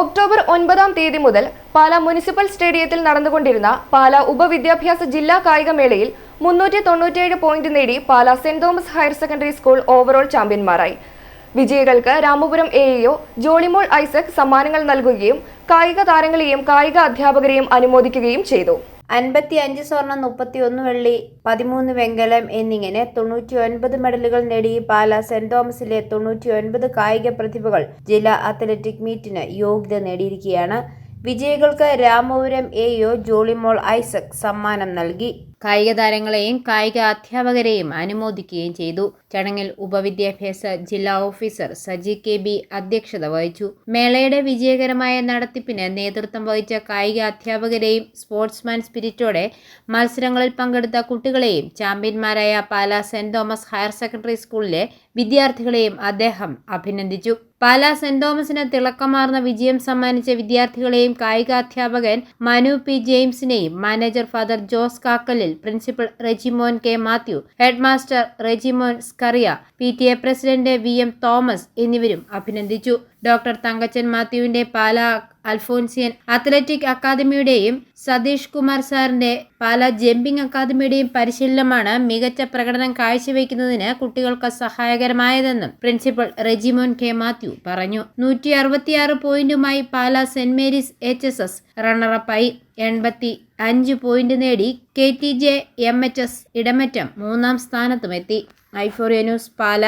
October ഒൻപതാം തീയതി മുതൽ പാല മുനിസിപ്പൽ സ്റ്റേഡിയത്തിൽ നടന്നുകൊണ്ടിരുന്ന പാല ഉപവിദ്യാഭ്യാസ ജില്ലാ കായികമേളയിൽ മുന്നൂറ്റി തൊണ്ണൂറ്റിയേഴ് പോയിന്റ് നേടി Pala saint Thomas higher secondary school overall ചാമ്പ്യന്മാരായി. വിജയികൾക്ക് രാമപുരം എ ഇഒ ജോളിമോൾ ഐസക് സമ്മാനങ്ങൾ നൽകുകയും കായിക താരങ്ങളെയും കായിക അധ്യാപകരെയും അനുമോദിക്കുകയും ചെയ്തു. അൻപത്തി അഞ്ച് സ്വർണം മുപ്പത്തി ഒന്ന് വെള്ളി പതിമൂന്ന് വെങ്കലം എന്നിങ്ങനെ തൊണ്ണൂറ്റി ഒൻപത് മെഡലുകൾ നേടി പാല സെന്റ് തോമസിലെ തൊണ്ണൂറ്റി ഒൻപത് കായിക പ്രതിഭകൾ ജില്ലാ അത്ലറ്റിക് മീറ്റിന് യോഗ്യത നേടിയിരിക്കുകയാണ്. വിജയികൾക്ക് രാമപുരം എയോ ജോളിമോൾ ഐസക് സമ്മാനം നൽകി. കായിക താരങ്ങളെയും കായിക അധ്യാപകരെയും അനുമോദിക്കുകയും ചെയ്തു. ചടങ്ങിൽ ഉപവിദ്യാഭ്യാസ ജില്ലാ ഓഫീസർ സജി കെ ബി അധ്യക്ഷത വഹിച്ചു. മേളയുടെ വിജയകരമായ നടത്തിപ്പിന് നേതൃത്വം വഹിച്ച കായിക അധ്യാപകരെയും സ്പോർട്സ്മാൻ സ്പിരിറ്റോടെ മത്സരങ്ങളിൽ പങ്കെടുത്ത കുട്ടികളെയും ചാമ്പ്യന്മാരായ Pala saint Thomas higher secondary സ്കൂളിലെ വിദ്യാർത്ഥികളെയും അദ്ദേഹം അഭിനന്ദിച്ചു. പാലാ സെന്റ് തോമസിന് തിളക്കമാർന്ന വിജയം സമ്മാനിച്ച വിദ്യാർത്ഥികളെയും കായികാധ്യാപകൻ Manu P ജെയിംസിനെയും manager father Jose Kakkalil principal Rejimon K Mathew headmaster Rejimon Scaria P T A president V M Thomas എന്നിവരും അഭിനന്ദിച്ചു. ഡോക്ടർ തങ്കച്ചൻ മാത്യുവിന്റെ പാല അൽഫോൻസിയൻ അത്ലറ്റിക് അക്കാദമിയുടെയും സതീഷ് കുമാർ സാറിന്റെ പാല ജമ്പിംഗ് അക്കാദമിയുടെയും പരിശീലനമാണ് മികച്ച പ്രകടനം കാഴ്ചവെക്കുന്നതിന് കുട്ടികൾക്ക് സഹായകരമായതെന്നും പ്രിൻസിപ്പൽ റെജിമോൻ കെ മാത്യു പറഞ്ഞു. നൂറ്റി അറുപത്തിയാറ് പോയിന്റുമായി Pala saint Mary's H S S റണ്ണറപ്പായി എൺപത്തി അഞ്ച് പോയിന്റ് നേടി K T J M H S Edamattam മൂന്നാം സ്ഥാനത്തുമെത്തി. ഐഫോറിയ ന്യൂസ് പാല.